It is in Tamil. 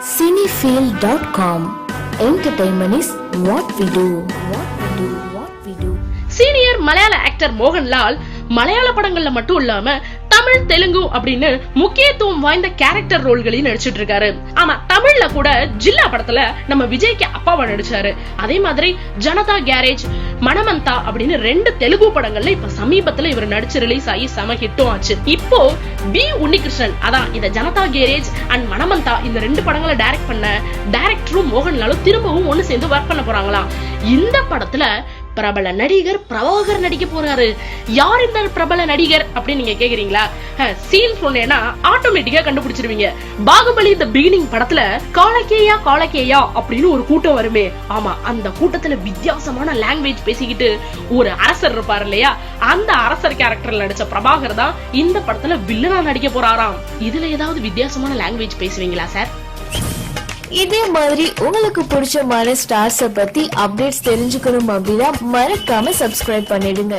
cinefield.com entertainment is what we do. What we do what we do senior malayala actor mohanlal மலையாள படங்கள்ல மட்டும் இல்லாம தமிழ் தெலுங்கு அப்படின்னு முக்கியத்துவம் வாய்ந்த கேரக்டர் ரோல்களையும் நடிச்சிட்டு இருக்காரு. ஆமா தமிழ்ல கூட ஜில்லா படத்துல நம்ம விஜய்க்கு அப்பாவா நடிச்சாரு. அதே மாதிரி ஜனதா கேரேஜ் மணமந்தா அப்படின்னு ரெண்டு தெலுங்கு படங்கள்ல இப்ப சமீபத்துல இவர் நடிச்சு ரிலீஸ் ஆகி செம ஹிட்டும் ஆச்சு. இப்போ பி உன்னிகிருஷ்ணன் அதான் இந்த ஜனதா கேரேஜ் அண்ட் மணமந்தா இந்த ரெண்டு படங்களை டைரக்ட் பண்ண டைரக்டரும் மோகன்லாலும் திரும்பவும் ஒண்ணு சேர்ந்து ஒர்க் பண்ண போறாங்களாம். இந்த படத்துல பிரபல நடிகர் பிரபாகர் நடிக்க போறாரு. யார் இந்த பிரபல நடிகர் அப்படின்னு நீங்க கேக்குறீங்களா? சீன் சொன்னேன்னா ஆட்டோமேட்டிக்கா கண்டுபிடிச்சிருவீங்க. பாகுபலி த பிகினிங் படத்துல காலக்கேயா காலக்கேயா அப்படின்னு ஒரு கூட்டம் வருமே. ஆமா அந்த கூட்டத்துல வித்தியாசமான லாங்குவேஜ் பேசிக்கிட்டு ஒரு அரசர் இருப்பார் இல்லையா? அந்த அரசர் கேரக்டர்ல நடிச்ச பிரபாகர் தான் இந்த படத்துல வில்லனா நடிக்க போறாராம். இதுல ஏதாவது வித்தியாசமான லாங்குவேஜ் பேசுவீங்களா சார் இதே மாதிரி உங்களுக்கு பிடிச்சமான ஸ்டார்ஸ பத்தி அப்டேட்ஸ் தெரிஞ்சுக்கணும் அப்படின்னா மறக்காம சப்ஸ்கிரைப் பண்ணிடுங்க.